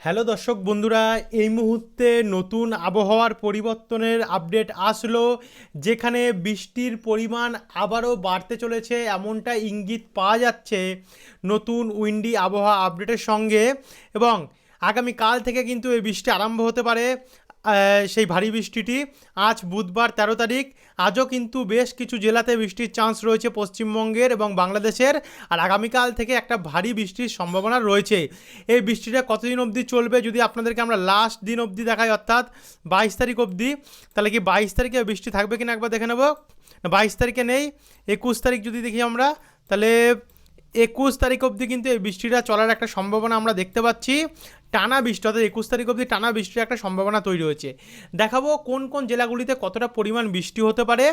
Hello দর্শক বন্ধুরা, এই মুহূর্তে নতুন আবহাওয়ার পরিবর্তনের আপডেট আসলো, যেখানে বৃষ্টির পরিমাণ আবারও বাড়তে চলেছে, এমনটা ইঙ্গিত পাওয়া যাচ্ছে নতুন উইন্ডি আবহাওয়া আপডেটের সঙ্গে। এবং আগামীকাল থেকে কিন্তু এই বৃষ্টি আরম্ভ হতে পারে। সেই ভারী বৃষ্টিটি আজ বুধবার তেরো তারিখ। আজও কিন্তু বেশ কিছু জেলাতে বৃষ্টির চান্স রয়েছে পশ্চিমবঙ্গের এবং বাংলাদেশের। আর আগামীকাল থেকে একটা ভারী বৃষ্টির সম্ভাবনা রয়েছে। এই বৃষ্টিটা কতদিন অবধি চলবে যদি আপনাদেরকে আমরা লাস্ট দিন অবধি দেখাই, অর্থাৎ বাইশ তারিখ অবধি, তাহলে কি বাইশ তারিখে বৃষ্টি থাকবে কিনা একবার দেখে নেব? বাইশ তারিখে নেই, একুশ তারিখ যদি দেখি আমরা, তাহলে একুশ তারিখ অবধি কিন্তু এই বৃষ্টিটা চলার একটা সম্ভাবনা আমরা দেখতে পাচ্ছি। টানা বৃষ্টি, অর্থাৎ একুশ তারিখ অবধি টানা বৃষ্টির একটা সম্ভাবনা তৈরি হয়েছে। দেখাবো কোন কোন জেলাগুলিতে কতটা পরিমাণ বৃষ্টি হতে পারে।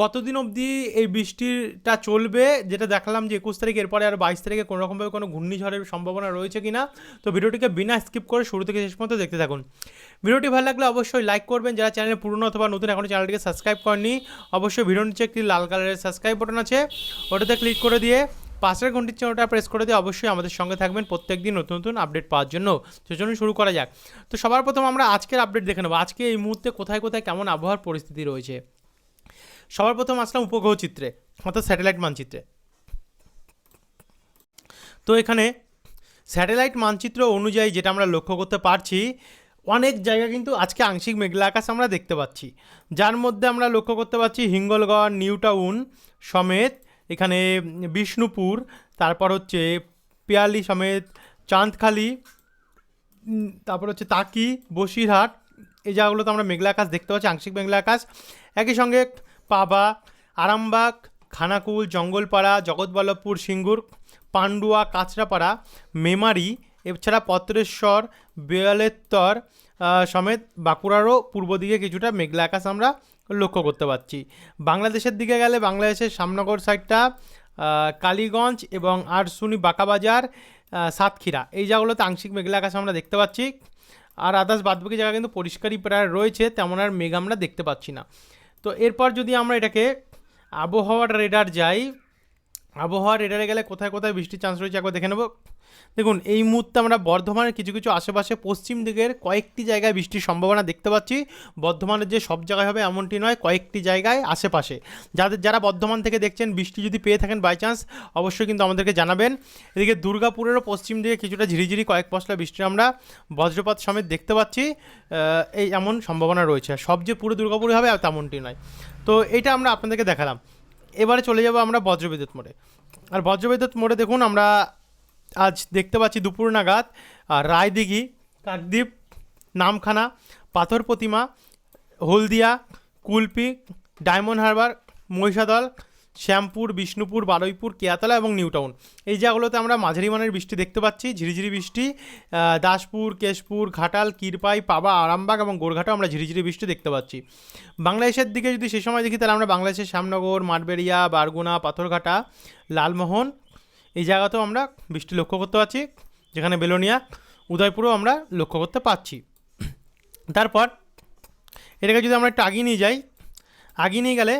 কতদিন অবধি এই বৃষ্টিটা চলবে, যেটা দেখলাম যে একুশ তারিখ, এরপরে আর বাইশ তারিখে কোনো রকমভাবে কোনো ঘূর্ণিঝড়ের সম্ভাবনা রয়েছে কি না তো ভিডিওটিকে বিনা স্কিপ করে শুরু থেকে শেষ পর্যন্ত দেখতে থাকুন। ভিডিওটি ভালো লাগলে অবশ্যই লাইক করবেন। যারা চ্যানেলে পুরনো অথবা নতুন এখনও চ্যানেলটিকে সাবস্ক্রাইব করেনি অবশ্যই ভিডিওর নিচে একটি লাল কালারের সাবস্ক্রাইব বাটন আছে। ওটাতে ক্লিক করে দিয়ে পাশের ঘন্টির চিহ্নটা প্রেস করে দিয়ে অবশ্যই আমাদের সঙ্গে থাকবেন। প্রত্যেক দিন নতুন নতুন আপডেট পাওয়ার জন্য। সেজন্য শুরু করা যাক। তো সবার প্রথম আমরা আজকের আপডেট দেখে নেব। আজকে এই মুহূর্তে কোথায় কোথায় কেমন আবহাওয়ার পরিস্থিতি রয়েছে? সবার প্রথম আসলাম উপগ্রহ চিত্রে অর্থাৎ স্যাটেলাইট মানচিত্রে। তো এখানে স্যাটেলাইট মানচিত্র অনুযায়ী যেটা আমরা লক্ষ্য করতে পারছি, অনেক জায়গা কিন্তু আজকে আংশিক মেঘলা আকাশ আমরা দেখতে পাচ্ছি। যার মধ্যে আমরা লক্ষ্য করতে পারছি হিঙ্গলগড় নিউ টাউন সমেত এখানে বিষ্ণুপুর, তারপর হচ্ছে পেয়ালি সমেত চাঁদখালি তারপর হচ্ছে তাকি, বসিরহাট, এই জায়গাগুলোতে আমরা মেঘলা আকাশ দেখতে পাচ্ছি, আংশিক মেঘলা আকাশ। একই সঙ্গে পাবা, আরামবাগ, খানাকুল, জঙ্গলপাড়া, জগৎবল্লভপুর, সিঙ্গুর, পান্ডুয়া, কাঁচরাপাড়া, মেমারি, এছাড়া পত্রেশ্বর, বেয়ালেত্তর সমেত বাঁকুড়ারও পূর্ব দিকে কিছুটা মেঘলা আকাশ আমরা লক্ষ্য করতে পারছি। বাংলাদেশের দিকে গেলে বাংলাদেশের সামনগর সাইডটা কালীগঞ্জ এবং আর আরসুনি বাঁকাবাজার সাতক্ষীরা। এই জায়গাগুলোতে আংশিক মেঘলা আকাশ আমরা দেখতে পাচ্ছি। আর আদার্স বাদবাকি জায়গা কিন্তু পরিষ্কারই প্রায় রয়েছে, তেমন আর মেঘ আমরা দেখতে পাচ্ছি না। তো এরপর যদি আমরা এটাকে আবহাওয়ার রেডার যাই আবহাওয়ার রেডারে গেলে কোথায় কোথায় বৃষ্টির চান্স রয়েছে একবার দেখে নেব। দেখুন, এই মুহূর্তে আমরা বর্ধমানের কিছু কিছু আশেপাশে পশ্চিম দিকের কয়েকটি জায়গায় বৃষ্টির সম্ভাবনা দেখতে পাচ্ছি। বর্ধমানের যে সব জায়গায় হবে এমনটি নয়, কয়েকটি জায়গায় আশেপাশে। যাদের, যারা বর্ধমান থেকে দেখছেন, বৃষ্টি যদি পেয়ে থাকেন বাই চান্স অবশ্যই কিন্তু আমাদেরকে জানাবেন। এদিকে দুর্গাপুরেরও পশ্চিম দিকে কিছুটা ঝিরিঝিরি কয়েক পশলা বৃষ্টি আমরা বজ্রপাত সমেত দেখতে পাচ্ছি। এই এমন সম্ভাবনা রয়েছে। সব যে পুরো দুর্গাপুরে হবে তেমনটি নয়। তো এটা আমরা আপনাদেরকে দেখালাম। এবারে চলে যাব আমরা বজ্রবিদ্যুৎ মোড়ে। আর বজ্রবিদ্যুৎ মোড়ে দেখুন আমরা আজ দেখতে পাচ্ছি দুপুর নাগাদ রায়দিঘি, কাকদ্বীপ, নামখানা, পাথর প্রতিমা, হলদিয়া, কুলপি, ডায়মন্ড হারবার, মহিষাদল শ্যামপুর, বিষ্ণুপুর, বারুইপুর, কেয়াতলা এবং নিউ টাউন এই জায়গাগুলোতে আমরা মাঝারি মানের বৃষ্টি দেখতে পাচ্ছি, ঝিরিঝিরি বৃষ্টি। দাসপুর, কেশপুর, ঘাটাল, কিরপাই, পাবা, আরামবাগ এবং গোরঘাটাও আমরা ঝিরিঝিরি বৃষ্টি দেখতে পাচ্ছি। বাংলাদেশের দিকে যদি সে সময় দেখি, তাহলে আমরা বাংলাদেশের শ্যামনগর, মাঠবেড়িয়া, বারগুনা, পাথরঘাটা, লালমোহন, এই জায়গাতেও আমরা বৃষ্টি লক্ষ্য করতে পারছি যেখানে বেলোনিয়া, উদয়পুরেও আমরা লক্ষ্য করতে পারছি তারপর, এটাকে যদি আমরা একটু আগিয়ে নিয়ে যাই, আগিয়ে নিয়ে গেলে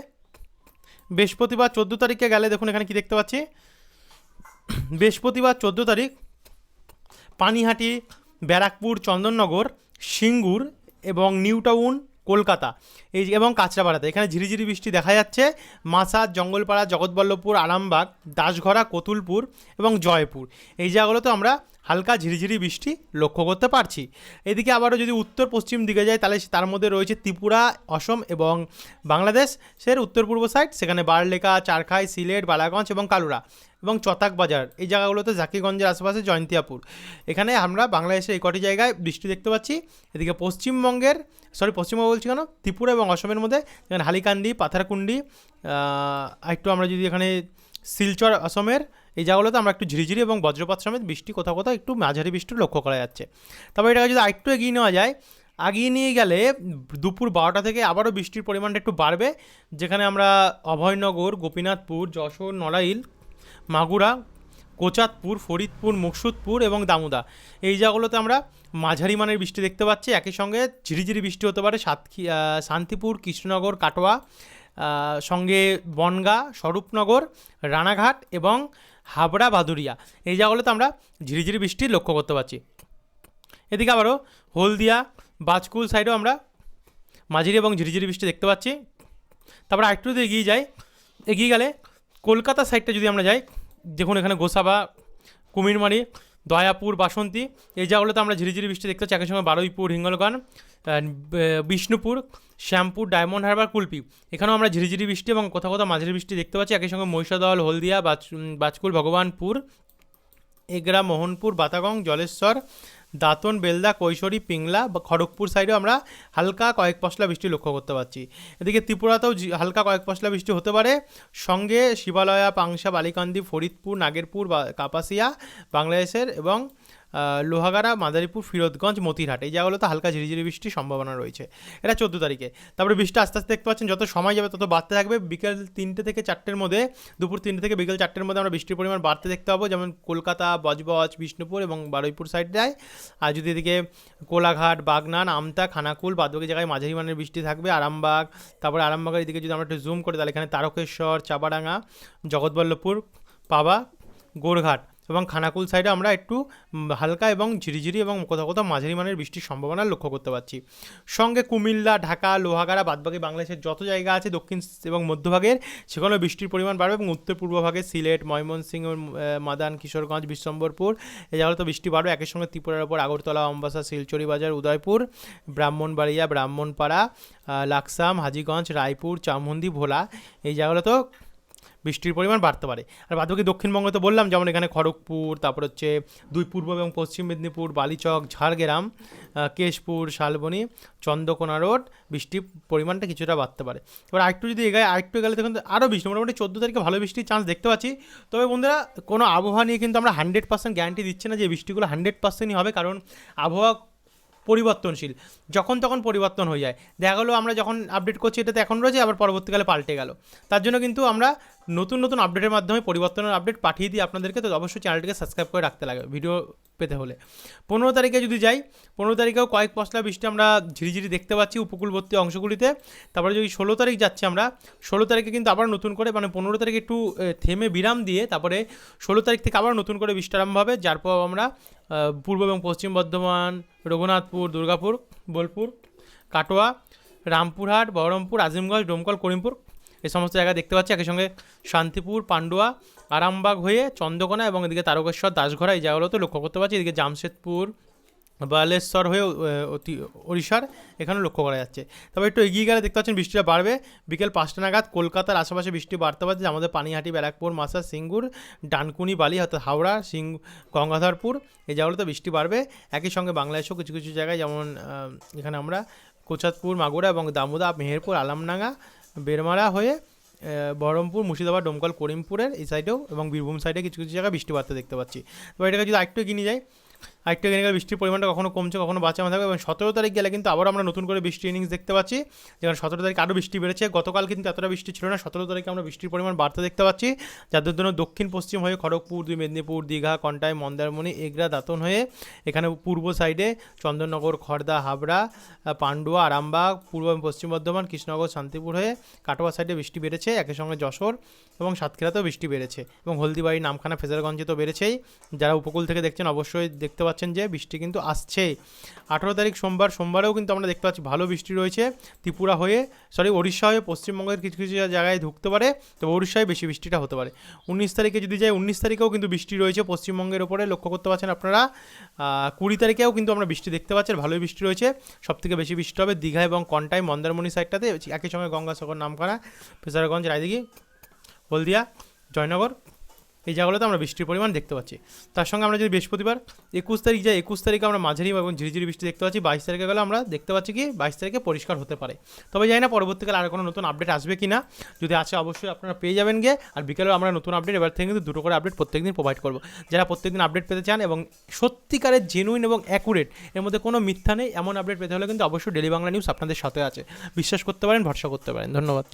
বৃহস্পতিবার চোদ্দ তারিখে গেলে দেখুন এখানে কি দেখতে পাচ্ছি। বৃহস্পতিবার চোদ্দ তারিখ পানিহাটি, ব্যারাকপুর, চন্দননগর, সিঙ্গুর এবং নিউ টাউন কলকাতা। এই এবং কাঁচরাপাড়াতে। এখানে ঝিরিঝিরি বৃষ্টি দেখা যাচ্ছে। মাসাদ জঙ্গলপাড়া, জগৎবল্লভপুর, আরামবাগ, দাসঘরা, কতুলপুর এবং জয়পুর। এই জায়গাগুলোতে আমরা হালকা ঝিরিঝিরি বৃষ্টি লক্ষ্য করতে পারছি। এদিকে আবারও যদি উত্তর পশ্চিম দিকে যায় তাহলে তার মধ্যে রয়েছে ত্রিপুরা, অসম এবং বাংলাদেশের উত্তর পূর্ব সাইড সেখানে বারলেখা চারখাই, সিলেট, বালাগঞ্জ এবং কালুরা। এবং চতাক বাজার। এই জায়গাগুলোতে জাকিগঞ্জের আশেপাশে জয়ন্তিয়াপুর। এখানে আমরা বাংলাদেশের এই কটি জায়গায় বৃষ্টি দেখতে পাচ্ছি। এদিকে পশ্চিমবঙ্গের সরি পশ্চিমবঙ্গ বলছি কেন? ত্রিপুরা এবং অসমের মধ্যে, যেখানে হালিকান্দি, পাথারকুন্ডি একটু আমরা যদি এখানে শিলচর, অসমের, এই জায়গাগুলোতে আমরা একটু ঝিরিঝিরি এবং বজ্রপাত সমেত বৃষ্টি কোথাও কোথাও একটু মাঝারি বৃষ্টি লক্ষ্য করা যাচ্ছে। তবে এটাকে যদি আরেকটু এগিয়ে নেওয়া যায়, আগিয়ে নিয়ে গেলে দুপুর বারোটা থেকে আবারও বৃষ্টির পরিমাণটা একটু বাড়বে, যেখানে আমরা অভয়নগর, গোপীনাথপুর, যশোর, নড়াইল মাগুরা কোচাতপুর ফরিদপুর, মুকসুদপুর এবং দামুদা। এই জায়গাগুলোতে আমরা মাঝারি মানের বৃষ্টি দেখতে পাচ্ছি। একই সঙ্গে ঝিরিঝিরি বৃষ্টি হতে পারে সাতক্ষী শান্তিপুর, কৃষ্ণনগর, কাটোয়া সঙ্গে বনগা, স্বরূপনগর, রানাঘাট এবং হাবড়া বাদুরিয়া এই জায়গাগুলোতে আমরা ঝিরিঝিরি বৃষ্টি লক্ষ্য করতে পারছি। এদিকে আবারও হলদিয়া, বাজকুল সাইডেও আমরা মাঝারি এবং ঝিরিঝিরি বৃষ্টি দেখতে পাচ্ছি। তারপর আরেকটু যদি এগিয়ে যাই, এগিয়ে গেলে কলকাতা সাইডটা যদি আমরা যাই দেখুন এখানে গোসাবা, কুমিরমারি, দয়াপুর, বাসন্তী, এই জায়গাগুলোতে আমরা ঝিরিঝিরি বৃষ্টি দেখতে পাচ্ছি। একই সঙ্গে বারুইপুর, হিঙ্গলগঞ্জ বিষ্ণুপুর, শ্যামপুর, ডায়মন্ড হারবার, কুলপি। এখানেও আমরা ঝিরিঝিরি বৃষ্টি এবং কোথাও কোথাও মাঝারি বৃষ্টি দেখতে পাচ্ছি। একই সঙ্গে মহিষাদল, হলদিয়া বাজ বাজকুল, ভগবানপুর, এগরা, মোহনপুর, বাতাগং, জলেশ্বর দাঁতন, বেলদা, কৈশোরী, পিংলা, বা খড়গপুর সাইডেও আমরা হালকা কয়েক পশলা বৃষ্টি লক্ষ্য করতে পারছি। এদিকে ত্রিপুরাতেও হালকা কয়েক পশলা বৃষ্টি হতে পারে। সঙ্গে শিবালয়া, পাংশা, বালিকান্দি, ফরিদপুর, নাগেরপুর বা কাপাসিয়া, বাংলাদেশের এবং লোহাগাড়া, মাদারীপুর, ফিরোজগঞ্জ, মতিরহাট। এই জায়গাগুলোতে হালকা ঝিরিঝিরি বৃষ্টির সম্ভাবনা রয়েছে। এটা চোদ্দ তারিখে। তারপরে বৃষ্টি আস্তে আস্তে দেখতে পাচ্ছেন, যত সময় যাবে তত বাড়তে থাকবে। বিকেল তিনটে থেকে চারটের মধ্যে, দুপুর তিনটে থেকে বিকেল চারটের মধ্যে আমরা বৃষ্টির পরিমাণ বাড়তে দেখতে পাবো। যেমন কলকাতা, বজবজ, বিষ্ণুপুর এবং বারুইপুর সাইড যায়। আর যদি এদিকে কোলাঘাট, বাগনান, আমতা, খানাকুল, বাদবাকি জায়গায় মাঝারি মানের বৃষ্টি থাকবে। আরামবাগ, তারপরে আরামবাগের এদিকে যদি আমরা একটু জুম করি, তাহলে এখানে তারকেশ্বর, চাপাডাঙ্গা, জগৎবল্লভপুর, পাবা, গোরঘাট। এবং খানাকুল সাইডে আমরা একটু হালকা এবং ঝিরিঝিরি এবং কোথাও কোথাও মাঝারি মানের বৃষ্টির সম্ভাবনা লক্ষ্য করতে পারছি। সঙ্গে কুমিল্লা, ঢাকা, লোহাগাড়া, বাদবাকি বাংলাদেশের যত জায়গা আছে দক্ষিণ এবং মধ্যভাগের, সেখানেও বৃষ্টির পরিমাণ বাড়বে এবং উত্তর পূর্ব ভাগে সিলেট, ময়মনসিংহ মাদান, কিশোরগঞ্জ, বিশ্বম্বরপুর এই জায়গাতে বৃষ্টি বাড়বে। একই সঙ্গে ত্রিপুরার ওপর আগরতলা, অম্বাসা শিলচরি বাজার উদয়পুর, ব্রাহ্মণবাড়িয়া, ব্রাহ্মণপাড়া লাকসাম, হাজিগঞ্জ, রায়পুর চামুন্দি ভোলা, এই জায়গাগুলোতেও বৃষ্টির পরিমাণ বাড়তে পারে। আর বাদবাকি দক্ষিণবঙ্গে তো বললাম, যেমন এখানে খড়গপুর, তারপর হচ্ছে দুই পূর্ব এবং পশ্চিম মেদিনীপুর, বালিচক, ঝাড়গ্রাম কেশপুর, শালবনী, চন্দ্রকোনা রোড, বৃষ্টির পরিমাণটা কিছুটা বাড়তে পারে। এবার আরেকটু যদি এগায় আরেকটু গেলে দেখুন আরও বৃষ্টি, মোটামুটি চোদ্দ তারিখে ভালো বৃষ্টির চান্স দেখতে পাচ্ছি। তবে বন্ধুরা, কোনো আবহাওয়া নিয়ে কিন্তু আমরা হান্ড্রেড পার্সেন্ট গ্যারান্টি দিচ্ছি না যে বৃষ্টিগুলো হান্ড্রেড পার্সেন্টই হবে, কারণ আবহাওয়া পরিবর্তনশীল। যখন তখন পরিবর্তন হয়ে যায়। দেখা গেলো আমরা যখন আপডেট করছি, এটাতে এখন রয়েছে, আবার পরবর্তীকালে পাল্টে গেল। তার জন্য কিন্তু আমরা নতুন নতুন আপডেটের মাধ্যমে পরিবর্তনের আপডেট পাঠিয়ে দিই আপনাদেরকে, তো অবশ্যই চ্যানেলটিকে সাবস্ক্রাইব করে রাখতে লাগে ভিডিও পেতে হলে। পনেরো তারিখে যদি যাই, পনেরো তারিখেও কয়েক পশলা বৃষ্টি আমরা ঝিরিঝিরি দেখতে পাচ্ছি উপকূলবর্তী অংশগুলিতে। তারপরে যদি ষোলো তারিখ যাচ্ছি আমরা, ষোলো তারিখে কিন্তু আবার নতুন করে মানে পনেরো তারিখে একটু থেমে বিরাম দিয়ে তারপরে ষোলো তারিখ থেকে আবার নতুন করে বৃষ্টি আরম্ভ হবে, যার পর আমরা পূর্ব এবং পশ্চিম বর্ধমান, রঘুনাথপুর, দুর্গাপুর, বোলপুর, কাটোয়া, রামপুরহাট, বহরমপুর, আজিমগঞ্জ, ডোমকল, করিমপুর এই সমস্ত জায়গা দেখতে পাচ্ছি। একই সঙ্গে শান্তিপুর, পান্ডুয়া, আরামবাগ হয়ে চন্দ্রকোনা এবং এদিকে তারকেশ্বর দাসঘরা এই জায়গাগুলোতে লক্ষ্য করতে পারছি এদিকে জামশেদপুর, বালেশ্বর হয়ে অতি, ওড়িশার এখানে লক্ষ্য করা যাচ্ছে। তবে একটু এগিয়ে গেলে দেখতে পাচ্ছেন বৃষ্টিটা বাড়বে। বিকেল পাঁচটা নাগাদ কলকাতার আশেপাশে বৃষ্টি বাড়তে পারছে। আমাদের পানিহাটি, ব্যারাকপুর মাসা সিঙ্গুর, ডানকুনি, বালি, অর্থাৎ হাওড়া, সিং, গঙ্গাধরপুর এই জায়গাগুলোতে বৃষ্টি বাড়বে। একই সঙ্গে বাংলাদেশেও কিছু কিছু জায়গায় যেমন এখানে আমরা কোচাতপুর, মাগুরা এবং দামোদা, মেহেরপুর আলামডাঙ্গা বেরমারা হয়ে বহরমপুর, মুর্শিদাবাদ ডোমকল করিমপুরের এই সাইডেও এবং বীরভূম সাইডে কিছু কিছু জায়গায় বৃষ্টিপাতটা দেখতে পাচ্ছি। তো এটাকে যদি আরেকটু নিয়ে যাই আরেকটু গেলে বৃষ্টির পরিমাণটা কখনো কমছে, কখনো বাঁচানো থাকবে এবং সতেরো তারিখ গেলে কিন্তু আবার আমরা নতুন করে বৃষ্টি ইনিংস দেখতে পাচ্ছি। যেখানে সতেরো তারিখ আরও বৃষ্টি বেড়েছে, গতকাল কিন্তু এতটা বৃষ্টি ছিল না, সতেরো তারিখে আমরা বৃষ্টির পরিমাণ বাড়তে দেখতে পাচ্ছি। যাদের জন্য দক্ষিণ পশ্চিম হয়ে খড়গপুর, দুই মেদিনীপুর, দীঘা, কন্টাই, মন্দারমণি, এগরা, দাতন হয়ে এখানে পূর্ব সাইডে চন্দননগর খড়দা হাবড়া পান্ডুয়া, আরামবাগ, পূর্ব পশ্চিম বর্ধমান, কৃষ্ণনগর, শান্তিপুর হয়ে কাটোয়া সাইডে বৃষ্টি বেড়েছে। একই সঙ্গে যশোর এবং সাতক্ষীরাতেও বৃষ্টি বেড়েছে এবং হলদিবাড়ি নামখানা ফেজারগঞ্জে তো বেড়েছেই। যারা উপকূল থেকে দেখছেন অবশ্যই দেখতে পাচ্ছেন যে বৃষ্টি কিন্তু আসছেই। আঠেরো তারিখ সোমবার, সোমবারেও কিন্তু আমরা দেখতে পাচ্ছি ভালো বৃষ্টি রয়েছে ত্রিপুরা হয়ে সরি ওড়িশা হয়ে, পশ্চিমবঙ্গের কিছু কিছু জায়গায় ঢুকতে পারে, তবে ওড়িশায় বেশি বৃষ্টিটা হতে পারে। উনিশ তারিখে যদি যাই, উনিশ তারিখেও কিন্তু বৃষ্টি রয়েছে পশ্চিমবঙ্গের ওপরে, লক্ষ্য করতে পারছেন আপনারা। কুড়ি তারিখেও কিন্তু আমরা বৃষ্টি দেখতে পাচ্ছি আর ভালোই বৃষ্টি রয়েছে। সবথেকে বেশি বৃষ্টি হবে দীঘা এবং কন্টাই, মন্দারমণি সাইডটাতে একই সঙ্গে গঙ্গাসাগর, নামখানা ফেসারগঞ্জ রায়দিঘি। হলদিয়া, জয়নগর, এই জায়গাগুলোতে আমরা বৃষ্টির পরিমাণ দেখতে পাচ্ছি। তার সঙ্গে আমরা যদি বৃহস্পতিবার, একুশ তারিখ যাই একুশ তারিখে আমরা মাঝারি এবং ঝিরিঝিরি বৃষ্টি দেখতে পাচ্ছি, বাইশ তারিখে গেলে আমরা দেখতে পাচ্ছি কি, বাইশ তারিখে পরিষ্কার হতে পারে। তবে জানি না পরবর্তীকালে আর কোনো নতুন আপডেট আসবে কি না। যদি আসে অবশ্যই আপনারা পেয়ে যাবেন গিয়ে, আর বিকেলেও আমরা নতুন আপডেট, এবার থেকে কিন্তু দুটো করে আপডেট প্রত্যেকদিন প্রোভাইড করব। যারা প্রত্যেকদিন আপডেট পেতে চান এবং সত্যিকারের জেনুইন এবং অ্যাকুরেট এর মধ্যে কোনো মিথ্যা নেই, এমন আপডেট পেতে হলে কিন্তু অবশ্যই ডেলি বাংলা নিউজ আপনাদের সাথে আছে। বিশ্বাস করতে পারেন, ভরসা করতে পারেন। ধন্যবাদ।